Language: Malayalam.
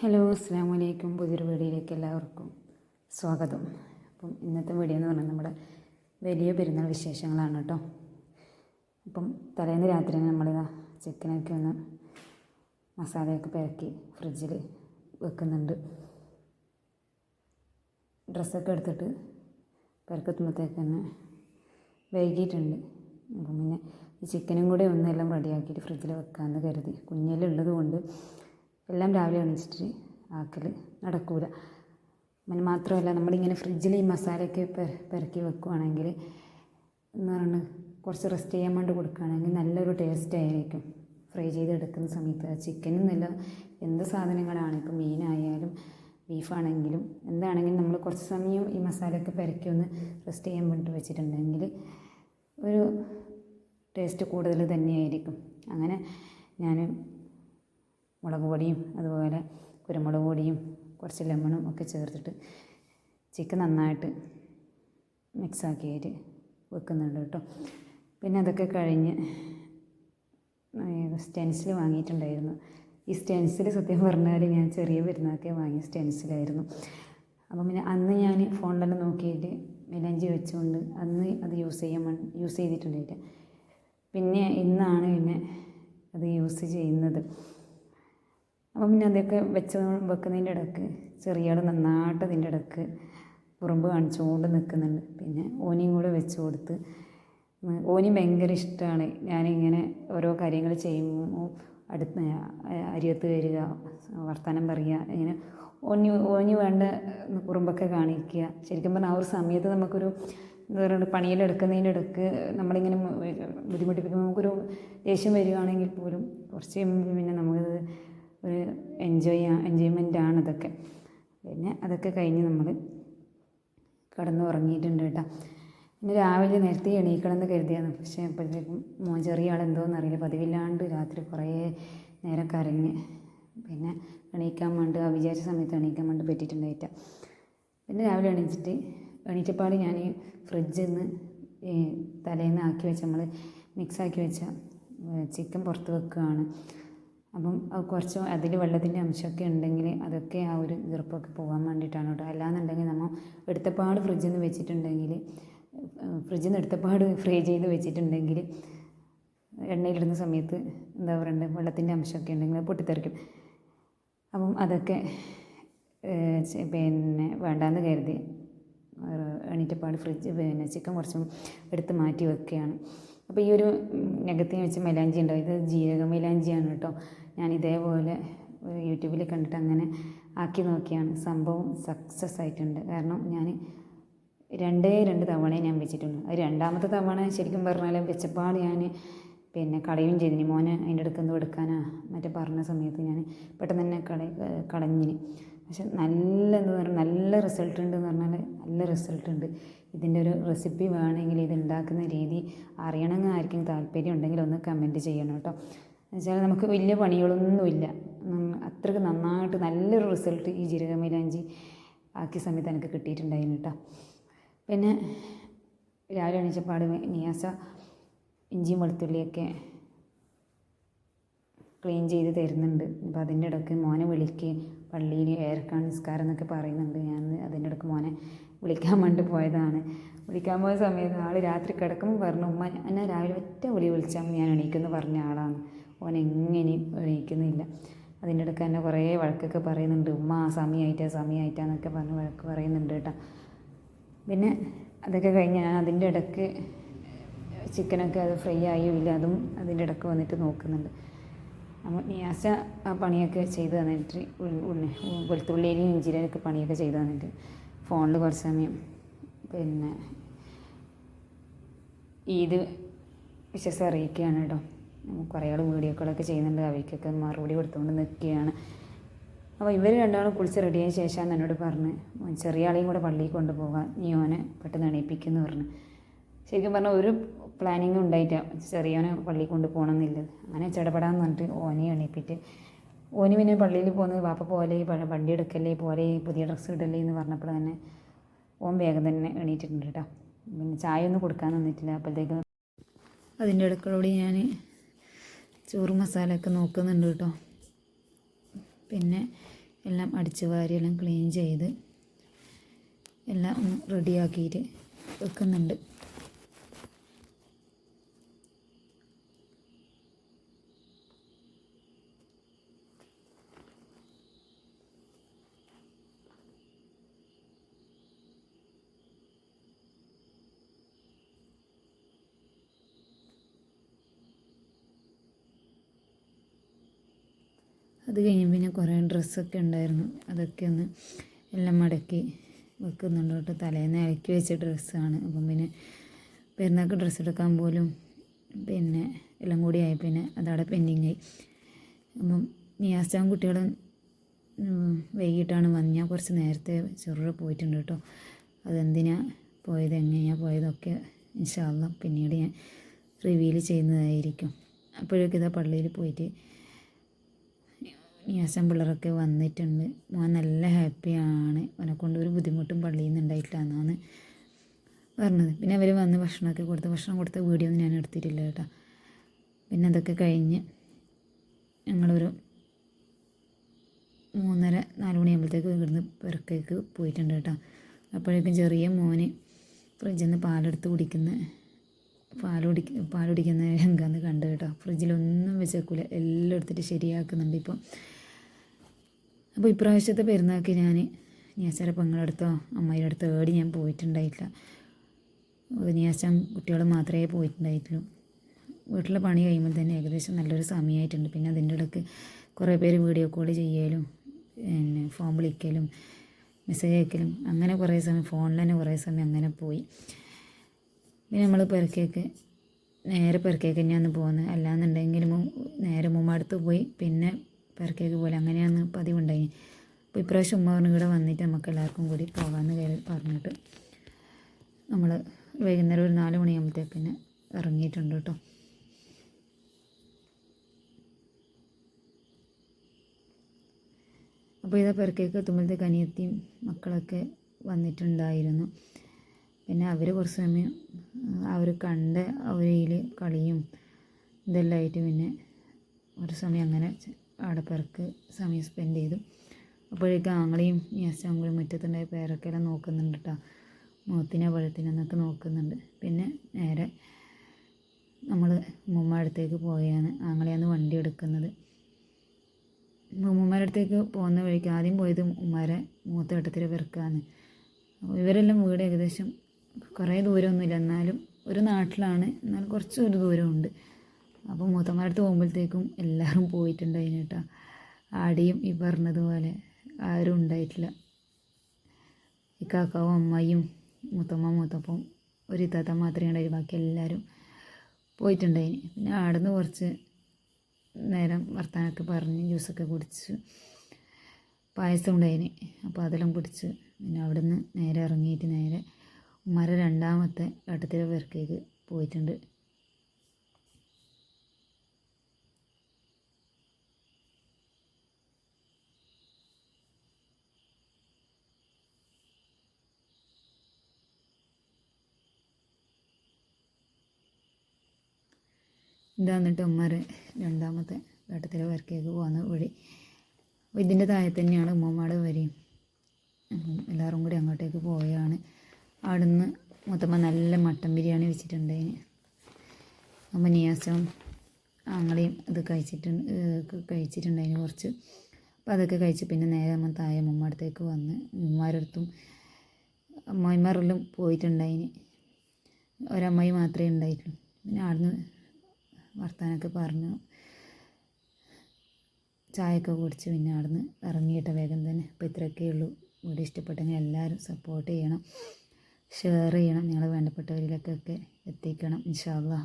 ഹലോ അസ്സാം വലൈക്കും പുതിയൊരു വീഡിയോയിലേക്ക് എല്ലാവർക്കും സ്വാഗതം. അപ്പം ഇന്നത്തെ വീഡിയോ എന്ന് പറഞ്ഞാൽ നമ്മുടെ വലിയ പെരുന്നാൾ വിശേഷങ്ങളാണ് കേട്ടോ. അപ്പം തലേന്ന് രാത്രി നമ്മളിതാ ചിക്കനൊക്കെ ഒന്ന് മസാലയൊക്കെ പെരക്കി ഫ്രിഡ്ജിൽ വെക്കുന്നുണ്ട്. ഡ്രസ്സൊക്കെ എടുത്തിട്ട് പെരക്കെത്തുമ്പോഴത്തേക്ക് തന്നെ അപ്പം പിന്നെ ഈ ചിക്കനും കൂടെ ഒന്നെല്ലാം റെഡിയാക്കിയിട്ട് ഫ്രിഡ്ജിൽ വെക്കാമെന്ന് കരുതി. കുഞ്ഞിലുള്ളത് കൊണ്ട് എല്ലാം രാവിലെ എണീച്ചിട്ട് ആക്കൽ നടക്കൂല. പിന്നെ മാത്രമല്ല നമ്മളിങ്ങനെ ഫ്രിഡ്ജിൽ ഈ മസാലയൊക്കെ പെര- പെരക്കി വെക്കുവാണെങ്കിൽ എന്ന് പറയുന്നത് കുറച്ച് റെസ്റ്റ് ചെയ്യാൻ വേണ്ടി കൊടുക്കുകയാണെങ്കിൽ നല്ലൊരു ടേസ്റ്റ് ആയിരിക്കും. ഫ്രൈ ചെയ്തെടുക്കുന്ന സമയത്ത് ചിക്കനും നല്ല എന്ത് സാധനങ്ങളാണ് ഇപ്പോൾ മീനായാലും ബീഫാണെങ്കിലും എന്താണെങ്കിലും നമ്മൾ കുറച്ച് സമയം ഈ മസാലയൊക്കെ പെരക്കി ഒന്ന് റെസ്റ്റ് ചെയ്യാൻ വേണ്ടി വെച്ചിട്ടുണ്ടെങ്കിൽ ഒരു ടേസ്റ്റ് കൂടുതൽ തന്നെയായിരിക്കും. അങ്ങനെ ഞാൻ മുളക് പൊടിയും അതുപോലെ കുരുമുളക് പൊടിയും കുറച്ച് ലെമണും ഒക്കെ ചേർത്തിട്ട് ചിക്കൻ നന്നായിട്ട് മിക്സാക്കിയിട്ട് വെക്കുന്നുണ്ട് കേട്ടോ. പിന്നെ അതൊക്കെ കഴിഞ്ഞ് സ്റ്റെൻസിൽ വാങ്ങിയിട്ടുണ്ടായിരുന്നു. ഈ സ്റ്റെൻസിൽ സത്യം പറഞ്ഞാൽ ഞാൻ ചെറിയ പെരുന്നാക്കെ വാങ്ങിയ സ്റ്റെൻസിലായിരുന്നു അപ്പം പിന്നെ അന്ന് ഞാൻ ഫോണിലെല്ലാം നോക്കിയിട്ട് മെലഞ്ചി വെച്ചുകൊണ്ട് അന്ന് അത് യൂസ് ചെയ്യാൻ യൂസ് ചെയ്തിട്ടുണ്ടായിട്ട് പിന്നെ ഇന്നാണ് പിന്നെ അത് യൂസ് ചെയ്യുന്നത്. അപ്പം പിന്നെ അതൊക്കെ വെച്ച് വെക്കുന്നതിന്റെ ഇടയ്ക്ക് ചെറിയ ആൾ നന്നായിട്ട് അതിന്റെ ഇടയ്ക്ക് കുറുമ്പ് കാണിച്ചുകൊണ്ട് നിൽക്കുന്നുണ്ട്. പിന്നെ ഓനിയും കൂടെ വെച്ച് കൊടുത്ത് ഓനി ഭയങ്കര ഇഷ്ടമാണ്. ഞാനിങ്ങനെ ഓരോ കാര്യങ്ങൾ ചെയ്യുമ്പോൾ അടുത്ത് അരിയത്ത് വരിക വർത്തമാനം പറയുക ഇങ്ങനെ ഓനി ഓനി വേണ്ട കുറുമ്പൊക്കെ കാണിക്കുക. ശരിക്കും പറഞ്ഞാൽ ആ ഒരു സമയത്ത് നമുക്കൊരു എന്താ പറയുക പണിയിലെടുക്കുന്നതിന്റെ ഇടയ്ക്ക് നമ്മളിങ്ങനെ ബുദ്ധിമുട്ടിപ്പിക്കുമ്പോൾ നമുക്കൊരു ദേഷ്യം വരികയാണെങ്കിൽ പോലും കുറച്ച് കഴിയുമ്പോൾ പിന്നെ നമുക്കത് ഒരു എൻജോയ് എൻജോയ്മെന്റ് ആണ് ഇതൊക്കെ പിന്നെ അതൊക്കെ കഴിഞ്ഞ് നമ്മൾ കിടന്നു ഉറങ്ങിയിട്ടുണ്ട് കേട്ടോ. പിന്നെ രാവിലെ നേരത്തെ എണീക്കണം എന്ന് കരുതിയാണ് പക്ഷേ അപ്പോഴത്തേക്കും മോൻ ചെറിയ ആളെന്തോന്ന് അറിയില്ല. പതിവില്ലാണ്ട് രാത്രി കുറേ നേരം കരഞ്ഞ് പിന്നെ എണീക്കാൻ വേണ്ടി ആ വിചാരിച്ച സമയത്ത് എണീക്കാൻ വേണ്ടി പറ്റിയിട്ടുണ്ടായിട്ട പിന്നെ രാവിലെ എണീച്ചിട്ട് എണീറ്റപ്പാട് ഞാൻ ഫ്രിഡ്ജിൽ നിന്ന് ഈ തലേന്ന് ആക്കി വെച്ച നമ്മൾ മിക്സാക്കി വെച്ച ചിക്കൻ പുറത്ത് വെക്കുകയാണ്. അപ്പം കുറച്ച് അതിൽ വെള്ളത്തിന്റെ അംശമൊക്കെ ഉണ്ടെങ്കിൽ അതൊക്കെ ആ ഒരു ഈർപ്പമൊക്കെ പോകാൻ വേണ്ടിയിട്ടാണ് കേട്ടോ. അല്ലാന്നുണ്ടെങ്കിൽ നമ്മൾ എടുത്തപാട് ഫ്രിഡ്ജിൽ നിന്ന് വെച്ചിട്ടുണ്ടെങ്കിൽ ഫ്രിഡ്ജിൽ നിന്ന് എടുത്തപ്പാട് ഫ്രൈ ചെയ്ത് വെച്ചിട്ടുണ്ടെങ്കിൽ എണ്ണയിലിടുന്ന സമയത്ത് എന്താ പറയണ്ടത് വെള്ളത്തിന്റെ അംശമൊക്കെ ഉണ്ടെങ്കിൽ പൊട്ടിത്തെറിക്കും. അപ്പം അതൊക്കെ പിന്നെ വേണ്ടാന്ന് കരുതി എണീറ്റപ്പാട് ഫ്രിഡ്ജ് പിന്നെ ചിക്കൻ കുറച്ചും എടുത്ത് മാറ്റി വെക്കുകയാണ്. അപ്പോൾ ഈ ഒരു നെഗത്തിന് വെച്ച് മൈലാഞ്ചി ഉണ്ടാവും ഇത് ജീരക മൈലാഞ്ചിയാണ് കേട്ടോ. ഞാൻ ഇതേപോലെ യൂട്യൂബിൽ കണ്ടിട്ട് അങ്ങനെ ആക്കി നോക്കിയാണ്. സംഭവം സക്സസ് ആയിട്ടുണ്ട്. കാരണം ഞാൻ രണ്ടേ രണ്ട് തവണയെ ഞാൻ വെച്ചിട്ടുണ്ട്. അത് രണ്ടാമത്തെ തവണ ശരിക്കും പറഞ്ഞാൽ വെച്ചപ്പാട് ഞാൻ പിന്നെ കളയും ചെയ്തിന്. മോനെ അതിന്റെ എന്തോ എടുക്കാനാ മറ്റേ പറഞ്ഞ സമയത്ത് ഞാൻ പെട്ടെന്ന് തന്നെ കള കളഞ്ഞിന്. പക്ഷെ നല്ല എന്ന് പറഞ്ഞാൽ നല്ല റിസൾട്ട് ഉണ്ട് എന്ന് പറഞ്ഞാൽ നല്ല റിസൾട്ട് ഉണ്ട്. ഇതിന്റെ ഒരു റെസിപ്പി വേണമെങ്കിൽ ഇത് ഉണ്ടാക്കുന്ന രീതി അറിയണമെങ്കിൽ ആർക്കും താല്പര്യം ഉണ്ടെങ്കിൽ ഒന്ന് കമന്റ് ചെയ്യണം കേട്ടോ. എന്നുവെച്ചാൽ നമുക്ക് വലിയ പണികളൊന്നുമില്ല. അത്രയ്ക്ക് നന്നായിട്ട് നല്ലൊരു റിസൾട്ട് ഈ ജീരകമൈലാഞ്ചി ആക്കിയ സമയത്ത് എനിക്ക് കിട്ടിയിട്ടുണ്ടായിരുന്നു കേട്ടോ. പിന്നെ രാവിലെ എണീച്ചപ്പാട് നിയാസ ഇഞ്ചിയും വെളുത്തുള്ളിയൊക്കെ ക്ലീൻ ചെയ്ത് തരുന്നുണ്ട്. അപ്പോൾ അതിന്റെ ഇടയ്ക്ക് മോനെ വിളിക്ക്. പള്ളിയിൽ ഏർക്കാൻ നിസ്കാരം എന്നൊക്കെ പറയുന്നുണ്ട്. ഞാൻ അതിന്റെ അടുക്ക് മോനെ വിളിക്കാൻ വേണ്ടി പോയതാണ്. വിളിക്കാൻ പോയ സമയത്ത് ആൾ രാത്രി കിടക്കുമ്പോൾ പറഞ്ഞു ഉമ്മ എന്നെ രാവിലെ ഒറ്റ വിളി വിളിച്ചാൽ ഞാൻ എണീക്കുന്നു പറഞ്ഞ ആളാണ്. ഓൻ എങ്ങനെയും എണീക്കുന്നില്ല. അതിന്റെ ഇടയ്ക്ക് എന്നെ കുറേ വഴക്കൊക്കെ പറയുന്നുണ്ട്. ഉമ്മ ആ സമയമായിട്ടാ സമയമായിട്ടാന്നൊക്കെ പറഞ്ഞ് വഴക്ക് പറയുന്നുണ്ട് കേട്ടോ. പിന്നെ അതൊക്കെ കഴിഞ്ഞ് ഞാൻ അതിന്റെ ഇടയ്ക്ക് ചിക്കനൊക്കെ അത് ഫ്രൈ ആയോ ഇല്ല അതും അതിന്റെ ഇടയ്ക്ക് വന്നിട്ട് നോക്കുന്നുണ്ട്. നിയാസ പണിയൊക്കെ ചെയ്ത് തന്നിട്ട് വെളുത്തുള്ളിയിലും ഇഞ്ചിയിലൊക്കെ പണിയൊക്കെ ചെയ്ത് തന്നിട്ട് ഫോണിൽ കുറച്ച് സമയം പിന്നെ ഈദ് വിശ്വസം അറിയിക്കുകയാണ് കേട്ടോ കുറേ ആൾ വീഡിയോ കോളൊക്കെ ചെയ്യുന്നുണ്ട്. അവയ്ക്കൊക്കെ മറുപടി കൊടുത്തുകൊണ്ട് നിൽക്കുകയാണ്. അപ്പോൾ ഇവർ രണ്ടാളും കുളിച്ച് റെഡിയായ ശേഷമാണ് എന്നോട് പറഞ്ഞ് ചെറിയ ആളെയും കൂടെ പള്ളിയിൽ കൊണ്ടുപോകാം. നീ ഓനെ പെട്ടെന്ന് എണീപ്പിക്കുന്നു പറഞ്ഞു. ശരിക്കും പറഞ്ഞാൽ ഒരു പ്ലാനിങ്ങും ഉണ്ടായിട്ട് ചെറിയവനെ പള്ളിയിൽ കൊണ്ട് പോകണമെന്നില്ല അങ്ങനെ ചടപടാന്ന് പറഞ്ഞിട്ട് ഓനെ എണീപ്പിട്ട് ഓന് പിന്നെ പള്ളിയിൽ പോകുന്നത് വാപ്പ പോലെ വണ്ടി എടുക്കല്ലേ പോലെ പുതിയ ഡ്രസ്സ് ഇടല്ലേ എന്ന് പറഞ്ഞപ്പോൾ തന്നെ ഓൻ വേഗം തന്നെ എണീറ്റിട്ടുണ്ട് കേട്ടോ പിന്നെ ചായ ഒന്നും കൊടുക്കാൻ നിന്നിട്ടില്ല. അപ്പോഴത്തേക്ക് അതിന്റെ അടുക്കളോട് ഞാൻ ചോറ് മസാല ഒക്കെ നോക്കുന്നുണ്ട് കേട്ടോ പിന്നെ എല്ലാം അടിച്ച് വാരി എല്ലാം ക്ലീൻ ചെയ്ത് എല്ലാം ഒന്ന് റെഡിയാക്കിയിട്ട് വെക്കുന്നുണ്ട്. അത് കഴിഞ്ഞ് പിന്നെ കുറേ ഡ്രസ്സൊക്കെ ഉണ്ടായിരുന്നു. അതൊക്കെ ഒന്ന് എല്ലാം മടക്കി വെക്കുന്നുണ്ട് കേട്ടോ. തലേന്ന് ഇളക്കി വെച്ച ഡ്രസ്സാണ്. അപ്പം പിന്നെ പെരുന്നാൾക്ക് ഡ്രസ്സ് എടുക്കാൻ പോലും പിന്നെ എല്ലാം കൂടി ആയി. പിന്നെ അതവിടെ പെൻഡിങ് ആയി അപ്പം നിയാസാൻ കുട്ടികളും വൈകിട്ടാണ് വന്ന്. ഞാൻ കുറച്ച് നേരത്തെ ചെറുതെ പോയിട്ടുണ്ട് കേട്ടോ. അതെന്തിനാ പോയത് എങ്ങനെയാണ് പോയതൊക്കെ ഇൻഷാല്ല പിന്നീട് ഞാൻ റിവീൽ ചെയ്യുന്നതായിരിക്കും. അപ്പോഴൊക്കെ ഇതാ പള്ളിയിൽ പോയിട്ട് നിയാസം പിള്ളേരൊക്കെ വന്നിട്ടുണ്ട്. മോൻ നല്ല ഹാപ്പിയാണ്. അവനെ കൊണ്ട് ഒരു ബുദ്ധിമുട്ടും പള്ളിയിൽ നിന്ന് ഉണ്ടായിട്ടില്ല എന്നാണ് പറഞ്ഞത്. പിന്നെ അവർ വന്ന് ഭക്ഷണമൊക്കെ കൊടുത്ത് ഭക്ഷണം കൊടുത്ത വീഡിയോ ഒന്നും ഞാൻ എടുത്തിട്ടില്ല കേട്ടോ. പിന്നെ അതൊക്കെ കഴിഞ്ഞ് ഞങ്ങളൊരു മൂന്നര നാല് മണിയാകുമ്പോഴത്തേക്ക് ഇവിടുന്ന് പെരക്കേക്ക് പോയിട്ടുണ്ട് കേട്ടോ. അപ്പോഴേക്കും ചെറിയ മോന് ഫ്രിഡ്ജിൽ നിന്ന് പാലെടുത്ത് കുടിക്കുന്ന. പാൽ പാലുടിക്കുന്ന എങ്കാന്ന് കണ്ടു കേട്ടോ. ഫ്രിഡ്ജിലൊന്നും വെച്ചേക്കൂല. എല്ലാം എടുത്തിട്ട് ശരിയാക്കുന്നുണ്ട് ഇപ്പം. അപ്പോൾ ഇപ്രാവശ്യത്തെ പെരുന്നാൾക്ക് ഞാൻ നിയാച്ചാരെ പെങ്ങളടുത്തോ അമ്മയുടെ അടുത്തോ ഏടി ഞാൻ പോയിട്ടുണ്ടായിട്ടില്ല. ഞാച്ചാൻ കുട്ടികൾ മാത്രമേ പോയിട്ടുണ്ടായിട്ടുള്ളൂ. വീട്ടിലെ പണി കഴിയുമ്പോൾ തന്നെ ഏകദേശം നല്ലൊരു സമയമായിട്ടുണ്ട്. പിന്നെ അതിന്റെ ഇടയ്ക്ക് കുറേ പേര് വീഡിയോ കോൾ ചെയ്യലും പിന്നെ ഫോൺ വിളിക്കലും മെസ്സേജ് അയക്കലും അങ്ങനെ കുറേ സമയം ഫോണിൽ തന്നെ കുറേ സമയം അങ്ങനെ പോയി. പിന്നെ നമ്മൾ പെരക്കേക്ക് നേരെ പെരക്കേക്ക് തന്നെയാണ് പോകുന്നത്. അല്ലാന്നുണ്ടെങ്കിൽ നേരെ മുമ്പടുത്ത് പോയി പിന്നെ പെരക്കേക്ക് പോലെ അങ്ങനെയാണ് പതിവുണ്ടായി. അപ്പോൾ ഇപ്രാവശ്യം ഉമ്മ പറഞ്ഞു ഇവിടെ വന്നിട്ട് നമുക്ക് എല്ലാവർക്കും കൂടി പോകാമെന്ന് കയറി പറഞ്ഞിട്ട് നമ്മൾ വൈകുന്നേരം ഒരു നാല് മണിയാകുമ്പോഴത്തേക്ക് പിന്നെ ഇറങ്ങിയിട്ടുണ്ട് കേട്ടോ. അപ്പോൾ ഇതാ പെരക്കേക്ക് എത്തുമ്പോഴത്തേക്ക് അനിയത്തിയും മക്കളൊക്കെ വന്നിട്ടുണ്ടായിരുന്നു. പിന്നെ അവർ കുറച്ച് സമയം അവർ കണ്ട അവരിൽ കളിയും ഇതെല്ലാം ആയിട്ട് പിന്നെ ഒരു സമയം അങ്ങനെ അവിടെ പെരക്ക് സമയം സ്പെൻഡ് ചെയ്തു. അപ്പോഴേക്കും ആങ്ങളെയും യാസാങ്കുളിയും മുറ്റത്തുണ്ടായ പേരൊക്കെ എല്ലാം നോക്കുന്നുണ്ട് കേട്ടോ മുഖത്തിനോ പഴത്തിനൊന്നൊക്കെ നോക്കുന്നുണ്ട്. പിന്നെ നേരെ നമ്മൾ ഉമ്മ അടുത്തേക്ക് പോയാണ് ആങ്ങളെയാണ് വണ്ടി എടുക്കുന്നത്. ഉമ്മമാരുടെ അടുത്തേക്ക് പോകുന്ന വഴിക്ക് ആദ്യം പോയത് ഉമ്മാരെ മൂത്ത വെട്ടത്തിൽ പെരക്കാണ് ഇവരെല്ലാം വീട് ഏകദേശം കുറേ ദൂരമൊന്നുമില്ല. എന്നാലും ഒരു നാട്ടിലാണ്. എന്നാൽ കുറച്ച് ഒരു ദൂരമുണ്ട്. അപ്പോൾ മൂത്തമാരടുത്ത് പോകുമ്പോഴത്തേക്കും എല്ലാവരും പോയിട്ടുണ്ടായിന് കേട്ടോ. ആടിയും ഈ പറഞ്ഞതുപോലെ ആരും ഉണ്ടായിട്ടില്ല. ഈ കാക്കാവും അമ്മയും മൂത്തമ്മ മൂത്തപ്പം ഒരു ഇത്താത്ത മാത്രമേ ഉണ്ടായി ബാക്കി എല്ലാവരും പോയിട്ടുണ്ടായിന് പിന്നെ ആടുന്ന് കുറച്ച് നേരം വർത്താനമൊക്കെ പറഞ്ഞ് ജ്യൂസൊക്കെ കുടിച്ച് പായസം ഉണ്ടായിന് അപ്പോൾ അതെല്ലാം കുടിച്ച് പിന്നെ അവിടെ നിന്ന് നേരെ ഇറങ്ങിയിട്ട് നേരെ ഉമ്മാരെ രണ്ടാമത്തെ ഘട്ടത്തിലെ വർക്കേക്ക് പോയിട്ടുണ്ട്. ഇതാന്നിട്ട് ഉമ്മാരെ രണ്ടാമത്തെ ഘട്ടത്തിലെ വർക്കേക്ക് പോകുന്ന വഴി. ഇതിന്റെ താഴെ തന്നെയാണ് ഉമ്മമാട് വരിയും. എല്ലാവരും കൂടി അങ്ങോട്ടേക്ക് പോയാണ് അവിടുന്ന് മൊത്തമ്മ നല്ല മട്ടൻ ബിരിയാണി വെച്ചിട്ടുണ്ടായിന് അപ്പം നിയാസം ആങ്ങളെയും ഇത് കഴിച്ചിട്ടുണ്ട് കഴിച്ചിട്ടുണ്ടായിന് കുറച്ച്. അപ്പം അതൊക്കെ കഴിച്ച് പിന്നെ നേരെ അമ്മ താഴെ ഉമ്മ അടുത്തേക്ക് വന്ന് ഉമ്മമാരടുത്തും അമ്മായിമാരെല്ലാം പോയിട്ടുണ്ടായിന് ഒരമ്മായി മാത്രമേ ഉണ്ടായിട്ടുള്ളൂ. പിന്നെ അവിടുന്ന് വർത്താനൊക്കെ പറഞ്ഞു. ചായയൊക്കെ കുടിച്ച് പിന്നെ അവിടുന്ന് ഇറങ്ങിയിട്ട വേഗം തന്നെ. അപ്പോൾ ഇത്രയൊക്കെ ഉള്ളൂ. വീഡിയോ ഇഷ്ടപ്പെട്ടെങ്കിൽ എല്ലാവരും സപ്പോർട്ട് ചെയ്യണം. ഷെയർ ചെയ്യണം നിങ്ങൾ വേണ്ടപ്പെട്ടവരിലേക്കൊക്കെ എത്തിക്കണം ഇൻഷാല്ലാ